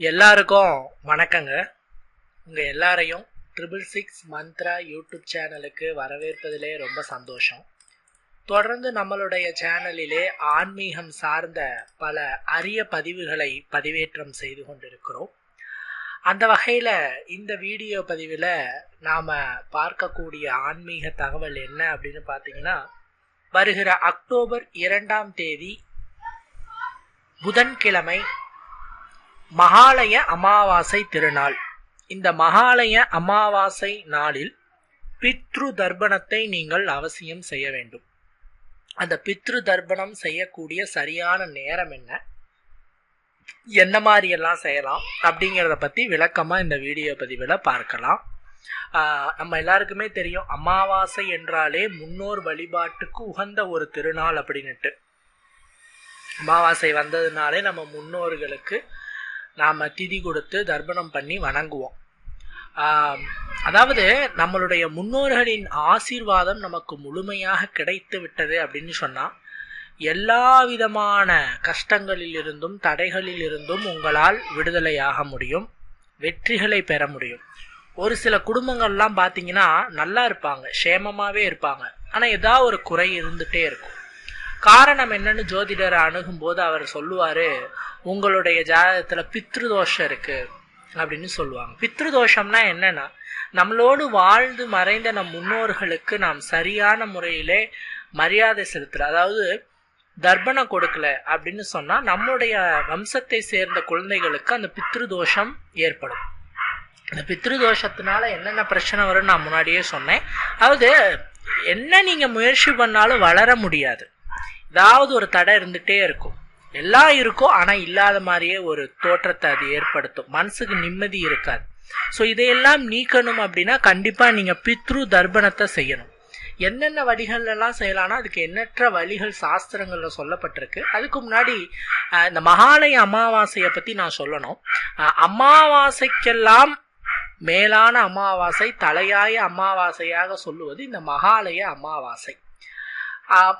எல்லாருக்கும் வணக்கங்க. உங்கள் எல்லாரையும் ட்ரிபிள் சிக்ஸ் மந்த்ரா யூடியூப் சேனலுக்கு வரவேற்பதிலே ரொம்ப சந்தோஷம். தொடர்ந்து நம்மளுடைய சேனலிலே ஆன்மீகம் சார்ந்த பல அரிய பதிவுகளை பதிவேற்றம் செய்து கொண்டிருக்கிறோம். அந்த வகையில் இந்த வீடியோ பதிவில் நாம் பார்க்கக்கூடிய ஆன்மீக தகவல் என்ன அப்படின்னு பார்த்தீங்கன்னா வருகிற அக்டோபர் இரண்டாம் தேதி புதன்கிழமை மகாலய அமாவாசை திருநாள். இந்த மகாலய அமாவாசை நாளில் பித்ரு தர்ப்பணத்தை நீங்கள் அவசியம் செய்ய வேண்டும். அந்த பித்ரு தர்ப்பணம் செய்யக்கூடிய சரியான நேரம் என்ன? என்ன மாதிரியெல்லாம் செய்யலாம்? அப்படிங்கிறத பற்றி விளக்கமாக இந்த வீடியோ பதிவில் பார்க்கலாம். நம்ம எல்லாருக்குமே தெரியும் அமாவாசை என்றாலே முன்னோர் வழிபாட்டுக்கு உகந்த ஒரு திருநாள் அப்படின்னுட்டு. அமாவாசை வந்ததுனாலே நம்ம முன்னோர்களுக்கு நாம் திதி கொடுத்து தர்ப்பணம் பண்ணி வணங்குவோம். அதாவது நம்மளுடைய முன்னோர்களின் ஆசீர்வாதம் நமக்கு முழுமையாக கிடைத்து விட்டது அப்படின்னு சொன்னால் எல்லா விதமான கஷ்டங்களிலிருந்தும் தடைகளிலிருந்தும் உங்களால் விடுதலையாக முடியும் வெற்றிகளை பெற முடியும். ஒரு சில குடும்பங்கள்லாம் பார்த்தீங்கன்னா நல்லா இருப்பாங்க சேமமாகவே இருப்பாங்க. ஆனால் ஏதாவது ஒரு குறை இருந்துகிட்டே இருக்கும். காரணம் என்னன்னு ஜோதிடரை அணுகும்போது அவர் சொல்லுவார் உங்களுடைய ஜாதகத்தில் பித்ருதோஷம் இருக்கு அப்படின்னு சொல்லுவாங்க. பித்ருதோஷம்னா என்னன்னா நம்மளோடு வாழ்ந்து மறைந்த நம் முன்னோர்களுக்கு நாம் சரியான முறையிலே மரியாதை செலுத்தல. அதாவது தர்ப்பணம் கொடுக்கல அப்படின்னு சொன்னா நம்முடைய வம்சத்தை சேர்ந்த குழந்தைகளுக்கு அந்த பித்ருதோஷம் ஏற்படும். இந்த பித்ருதோஷத்தினால என்னென்ன பிரச்சனை வரும்னு நான் முன்னாடியே சொன்னேன். அதாவது என்ன நீங்க முயற்சி பண்ணாலும் வளர முடியாது. ஏதாவது ஒரு தடை இருந்துகிட்டே இருக்கும். எல்லாம் இருக்கும் ஆனால் இல்லாத மாதிரியே ஒரு தோற்றத்தை அது ஏற்படுத்தும். மனசுக்கு நிம்மதி இருக்காது. ஸோ இதையெல்லாம் நீக்கணும் அப்படின்னா கண்டிப்பாக நீங்கள் பித்ரு தர்ப்பணத்தை செய்யணும். என்னென்ன வழிகள்லாம் செய்யலாம்னா அதுக்கு எண்ணற்ற வழிகள் சாஸ்திரங்களில் சொல்லப்பட்டிருக்கு. அதுக்கு முன்னாடி இந்த மகாலய அமாவாசையை பற்றி நான் சொல்லணும். அமாவாசைக்கெல்லாம் மேலான அமாவாசை தலையாய அமாவாசையாக சொல்லுவது இந்த மகாலய அமாவாசை.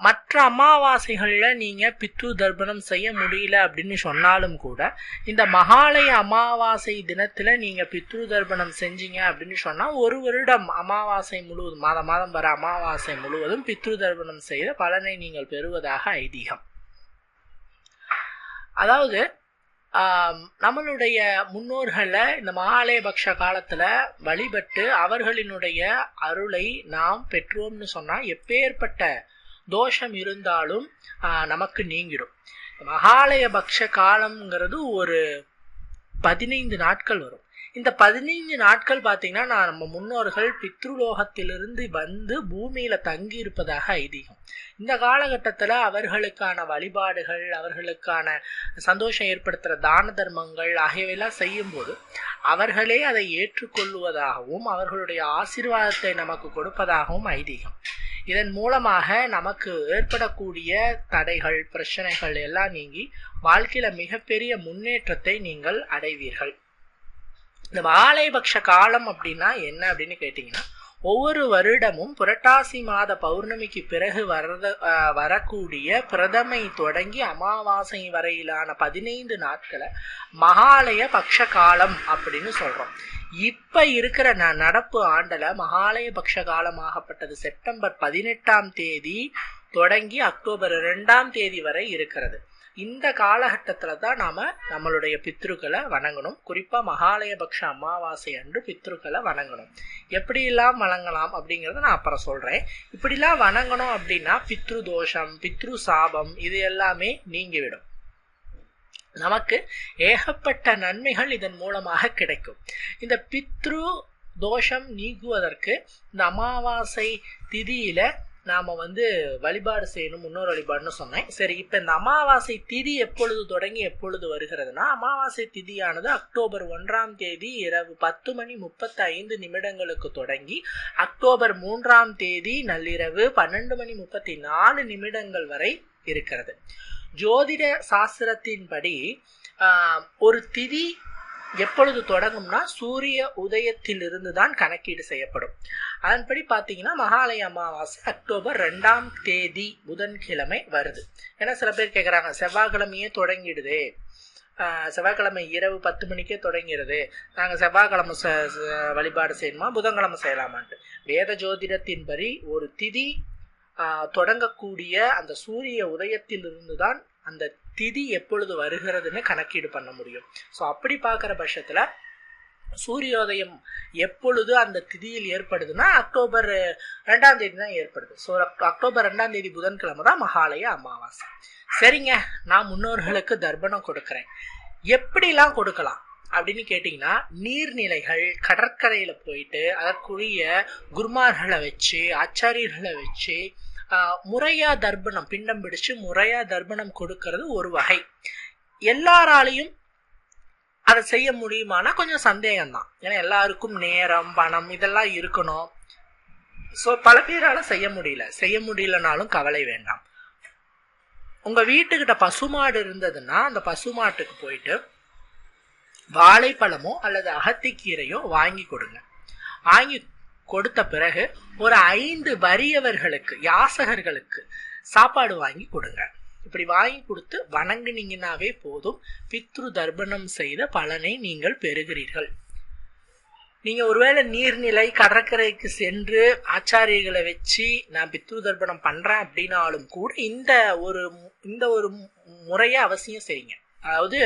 மற்ற அமாவாசைகளில் நீங்கள் பித்ரு தர்ப்பணம் செய்ய முடியல அப்படின்னு சொன்னாலும் கூட இந்த மகாலய அமாவாசை தினத்தில் நீங்கள் பித்ரு தர்ப்பணம் செஞ்சீங்க அப்படின்னு சொன்னால் ஒரு வருடம் அமாவாசை முழுவதும் மாதம் மாதம் வர அமாவாசை முழுவதும் பித்ரு தர்ப்பணம் செய்த பலனை நீங்கள் பெறுவதாக ஐதீகம். அதாவது நம்மளுடைய முன்னோர்களை இந்த மகாலயபக்ஷ காலத்தில் வழிபட்டு அவர்களினுடைய அருளை நாம் பெற்றோம்னு சொன்னால் எப்பேற்பட்ட தோஷம் இருந்தாலும் நமக்கு நீங்கிடும். மகாலயபக்ஷ காலம்ங்கிறது ஒரு பதினைந்து நாட்கள் வரும். இந்த பதினைந்து நாட்கள் பார்த்தீங்கன்னா நான் நம்ம முன்னோர்கள் பித்ருலோகத்திலிருந்து வந்து பூமியில தங்கி இருப்பதாக ஐதீகம். இந்த காலகட்டத்தில் அவர்களுக்கான வழிபாடுகள் அவர்களுக்கான சந்தோஷம் ஏற்படுத்துகிற தான தர்மங்கள் ஆகியவையெல்லாம் செய்யும்போது அவர்களே அதை ஏற்றுக்கொள்வதாகவும் அவர்களுடைய ஆசீர்வாதத்தை நமக்கு கொடுப்பதாகவும் ஐதீகம். இதன் மூலமாக நமக்கு ஏற்படக்கூடிய தடைகள் பிரச்சனைகள் எல்லாம் நீங்கி வாழ்க்கையில மிகப்பெரிய முன்னேற்றத்தை நீங்கள் அடைவீர்கள். இந்த வாழைபக்ஷ காலம் அப்படின்னா என்ன அப்படின்னு கேட்டிங்கன்னா ஒவ்வொரு வருடமும் புரட்டாசி மாத பௌர்ணமிக்கு பிறகு வரத வரக்கூடிய பிரதமை தொடங்கி அமாவாசை வரையிலான பதினைந்து நாட்களை மகாலய பக்ஷ காலம் அப்படின்னு சொல்றோம். இப்ப இருக்கிற நடப்பு ஆண்டுல மகாலய பக்ஷ காலமாகப்பட்டது செப்டம்பர் பதினெட்டாம் தேதி தொடங்கி அக்டோபர் ரெண்டாம் தேதி வரை இருக்கிறது. இந்த காலகட்டத்தில் தான் நாம் நம்மளுடைய பித்ருக்களை வணங்கணும். குறிப்பாக மகாலயபக்ஷ அமாவாசை அன்று பித்ருக்களை வணங்கணும். எப்படியெல்லாம் வணங்கலாம் அப்படிங்கிறத நான் அப்புறம் சொல்கிறேன் இப்படிலாம் வணங்கணும் அப்படின்னா பித்ரு தோஷம் பித்ரு சாபம் இது எல்லாமே நீங்கிவிடும். நமக்கு ஏகப்பட்ட நன்மைகள் இதன் மூலமாக கிடைக்கும். இந்த பித்ரு தோஷம் நீக்குவதற்கு இந்த அமாவாசை திதியில நாம வந்து வழிபாடு செய்யணும் முன்னோர் வழிபாடுன்னு சொன்னேன். சரி இப்போ இந்த அமாவாசை திதி எப்பொழுது தொடங்கி எப்பொழுது வருகிறதுனா அமாவாசை திதியானது அக்டோபர் ஒன்றாம் தேதி இரவு பத்து மணி முப்பத்தி ஐந்து நிமிடங்களுக்கு தொடங்கி அக்டோபர் மூன்றாம் தேதி நள்ளிரவு பன்னெண்டு மணி முப்பத்தி நாலு நிமிடங்கள் வரை இருக்கிறது. ஜோதிட சாஸ்திரத்தின்படி ஒரு திதி எப்பொழுது தொடங்கும்னா சூரிய உதயத்திலிருந்து தான் கணக்கீடு செய்யப்படும். அதன்படி பார்த்தீங்கன்னா மகாலய அமாவாசை அக்டோபர் ரெண்டாம் தேதி புதன்கிழமை வருது. ஏன்னா சில பேர் கேட்குறாங்க செவ்வாய்க்கிழமையே தொடங்கிடுதே. செவ்வாய்க்கிழமை இரவு பத்து மணிக்கே தொடங்கிறது நாங்கள் செவ்வாய்க்கிழமை ச வழிபாடு செய்யணுமா? புதன்கிழமை செய்யலாமான்ட்டு. வேத ஜோதிடத்தின்படி ஒரு திதி தொடங்கக்கூடிய அந்த சூரிய உதயத்திலிருந்து தான் அந்த திதி எப்பொழுது வருகிறதுன்னு கணக்கீடு பண்ண முடியும். ஸோ அப்படி பார்க்குற பட்சத்தில் சூரியோதயம் எப்பொழுது அந்த திதியில் ஏற்படுதுன்னா அக்டோபர் ரெண்டாம் தேதி தான் ஏற்படுது. ஸோ அக்டோபர் ரெண்டாம் தேதி புதன்கிழமை தான் மகாலய அமாவாசை. சரிங்க நான் முன்னோர்களுக்கு தர்ப்பணம் கொடுக்குறேன். எப்படிலாம் கொடுக்கலாம்? அப்படின்னு கேட்டிங்கன்னா நீர்நிலைகள் கடற்கரையில் போயிட்டு அதற்குரிய குருமார்களை வச்சு ஆச்சாரியர்களை வச்சு ஆஹ், முறையா தர்ப்பணம் பிண்டம் பிடிச்சு முறையா தர்ப்பணம் கொடுக்கறது ஒரு வகை. எல்லாராலையும் அதை செய்ய முடியுமானா கொஞ்சம் சந்தேகம்தான். ஏன்னா எல்லாருக்கும் நேரம் பணம் இதெல்லாம் இருக்கணும். ஸோ பல பேரால் செய்ய முடியல. செய்ய முடியலனாலும் கவலை வேண்டாம். உங்க வீட்டுக்கிட்ட பசுமாடு இருந்ததுன்னா அந்த பசுமாட்டுக்கு போயிட்டு வாழைப்பழமோ அல்லது அகத்திக்கீரையோ வாங்கி கொடுங்க. வாங்கி கொடுத்த பிறகு ஒரு ஐந்து வறியவர்களுக்கு யாசகர்களுக்கு சாப்பாடு வாங்கி கொடுங்க. இப்படி வாங்கி கொடுத்து வணங்குனீங்கன்னாவே போதும். பித்ரு தர்ப்பணம் செய்த பலனை நீங்கள் பெறுகிறீர்கள். நீங்க ஒருவேளை நீர்நிலை கடற்கரைக்கு சென்று ஆச்சாரியர்களை வச்சு நான் பித்ரு தர்ப்பணம் பண்றேன் அப்படின்னாலும் கூட இந்த ஒரு இந்த ஒரு முறையை அவசியம் செய்யுங்க. அதாவது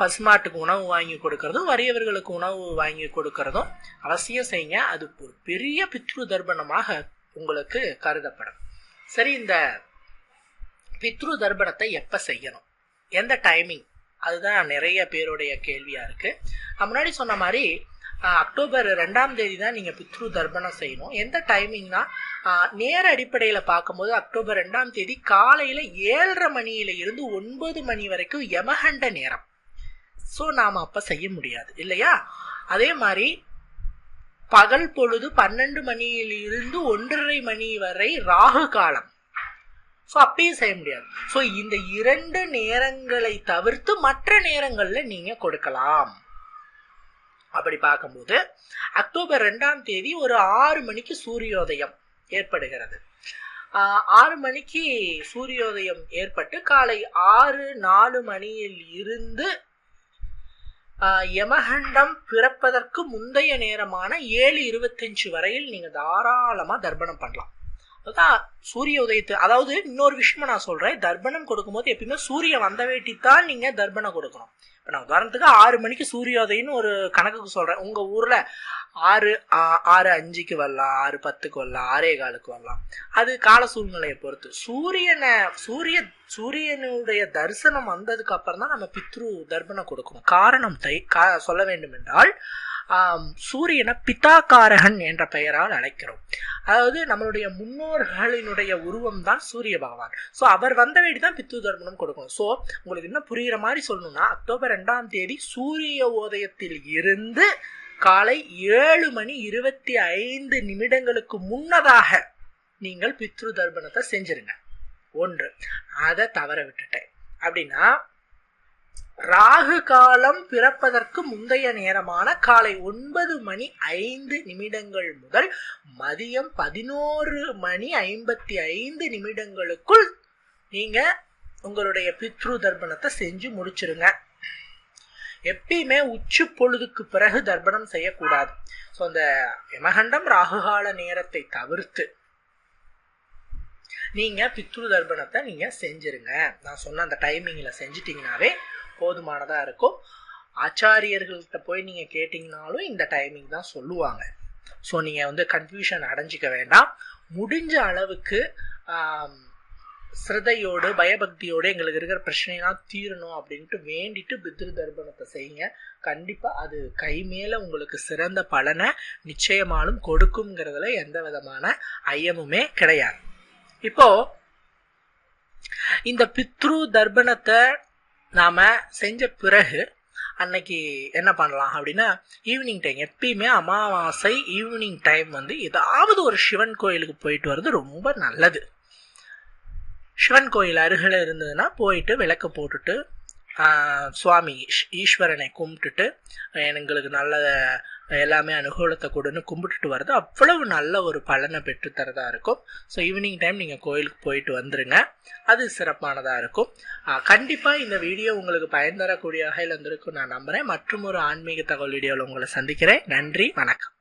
பசுமாட்டுக்கு உணவு வாங்கி கொடுக்கறதும் வறியவர்களுக்கு உணவு வாங்கி கொடுக்கறதும் அவசியம் செய்யுங்க. அது ஒரு பெரிய பித்ரு தர்ப்பணமாக உங்களுக்கு கருதப்படும். சரி இந்த பித்ரு தர்ப்பணத்தை எப்போ செய்யணும்? எந்த டைமிங் அதுதான் நிறைய பேருடைய கேள்வியாக இருக்குது முன்னாடி சொன்ன மாதிரி அக்டோபர் ரெண்டாம் தேதி தான் நீங்கள் பித்ரு தர்ப்பணம் செய்யணும். எந்த டைமிங்னா நேர அடிப்படையில் பார்க்கும்போது அக்டோபர் ரெண்டாம் தேதி காலையில் ஏழரை மணியில இருந்து ஒன்பது மணி வரைக்கும் யமகண்ட நேரம். ஸோ நாம் அப்போ செய்ய முடியாது. இல்லையா? அதே மாதிரி பகல் பொழுது பன்னெண்டு மணியில் இருந்து ஒன்றரை மணி வரை ராகு காலம். ஸோ அப்பயும் செய்ய முடியாது. ஸோ இந்த இரண்டு நேரங்களை தவிர்த்து மற்ற நேரங்களில் நீங்கள் கொடுக்கலாம். அப்படி பார்க்கும்போது அக்டோபர் ரெண்டாம் தேதி ஒரு ஆறு மணிக்கு சூரியோதயம் ஏற்படுகிறது. ஆறு மணிக்கு சூரியோதயம் ஏற்பட்டு காலை ஆறு நாலு மணியில் இருந்து யமகண்டம் பிறப்பதற்கு முந்தைய நேரமான ஏழு இருபத்தஞ்சு வரையில் நீங்க தாராளமா தர்ப்பணம் பண்ணலாம். அதான் சூரிய உதயத்து அதாவது இன்னொரு விஷயமா நான் சொல்றேன். தர்ப்பணம் கொடுக்கும்போது எப்பயுமே சூரியன் வந்த வேட்டி தான் நீங்க தர்ப்பணம் கொடுக்கணும். இப்போ நான் உதாரணத்துக்கு ஆறு மணிக்கு சூரியோதயம்னு ஒரு கணக்குக்கு சொல்றேன். உங்க ஊர்ல ஆறு ஆறு அஞ்சுக்கு வரலாம் ஆறு பத்துக்கு வரலாம் ஆறே காலுக்கு வரலாம். அது கால சூழ்நிலையை பொறுத்து. சூரியனை சூரிய சூரியனுடைய தரிசனம் வந்ததுக்கு அப்புறம் தான் நம்ம பித்ரு தர்ப்பணம் கொடுக்கணும். காரணம் தை கா- சொல்ல வேண்டும் என்றால் சூரியனை பிதாகாரகன் என்ற பெயரால் அழைக்கிறோம். அதாவது நம்மளுடைய முன்னோர்களினுடைய உருவம் தான் சூரிய பகவான். ஸோ அவர் வந்த வீடு தான் பித்ரு தர்மணம் கொடுக்கணும் ஸோ உங்களுக்கு இன்னும் புரிகிற மாதிரி சொல்லணும்னா அக்டோபர் ரெண்டாம் தேதி சூரிய உதயத்தில் இருந்து காலை ஏழு மணி இருபத்தி ஐந்து நிமிடங்களுக்கு முன்னதாக நீங்கள் பித்ரு தர்ப்பணத்தை செஞ்சிருங்க. ஒன்று அதை தவற விட்டுட்டேன். அப்படின்னா ராகு காலம் பிறப்பதற்கு முந்தைய நேரமான காலை ஒன்பது மணி ஐந்து நிமிடங்கள் முதல் மதியம் பதினோரு மணி ஐம்பத்தி ஐந்து நிமிடங்களுக்குள் நீங்க உங்களுடைய பித்ரு தர்ப்பணத்தை செஞ்சு முடிச்சிருங்க. எப்பயுமே உச்சி பொழுதுக்கு பிறகு தர்ப்பணம் செய்யக்கூடாது. ஸோ அந்த யமகண்டம் ராகுகால நேரத்தை தவிர்த்து நீங்க பித்ரு தர்ப்பணத்தை நீங்க செஞ்சிருங்க. நான் சொன்ன அந்த டைமிங்ல செஞ்சிட்டீங்கனாவே போதுமானதாக இருக்கும். ஆச்சாரியர்கள்கிட்ட போய் நீங்கள் கேட்டிங்கனாலும் இந்த டைமிங் தான் சொல்லுவாங்க. ஸோ நீங்கள் வந்து கன்ஃபியூஷன் அடைஞ்சிக்க வேண்டாம். முடிஞ்ச அளவுக்கு சிரதையோடு பயபக்தியோடு எங்களுக்கு இருக்கிற பிரச்சனைலாம் தீரணும் அப்படின்ட்டு வேண்டிட்டு பித்ரு தர்ப்பணத்தை செய்யுங்க. கண்டிப்பாக அது கை மேலே உங்களுக்கு சிறந்த பலனை நிச்சயமாலும் கொடுக்குங்கிறதுல எந்த விதமான ஐயமுமே கிடையாது. இப்போ இந்த பித்ரு தர்ப்பணத்தை நாம் செஞ்ச பிறகு அன்னைக்கு என்ன பண்ணலாம் அப்படின்னா ஈவினிங் டைம் எப்பயுமே அமாவாசை ஈவினிங் டைம் வந்து ஏதாவது ஒரு சிவன் கோயிலுக்கு போயிட்டு வர்றது ரொம்ப நல்லது. சிவன் கோயில் அருகில் இருந்ததுன்னா போயிட்டு விளக்கு போட்டுட்டு சுவாமி ஈஷ்- ஈஸ்வரனை கும்பிட்டுட்டு எங்களுக்கு நல்ல எல்லாமே அனுகூலத்தை கொடுன்னு கும்பிட்டுட்டு வர்றது அவ்வளவு நல்ல ஒரு பலனை பெற்றுத்தரதா இருக்கும். ஸோ ஈவினிங் டைம் நீங்கள் கோயிலுக்கு போயிட்டு வந்துருங்க. அது சிறப்பானதாக இருக்கும். கண்டிப்பாக இந்த வீடியோ உங்களுக்கு பயன் தரக்கூடிய வகையில் இருந்திருக்கும் நான் நம்புகிறேன் மற்றும் ஒரு ஆன்மீக தகவல் வீடியோவில் உங்களை சந்திக்கிறேன். நன்றி வணக்கம்.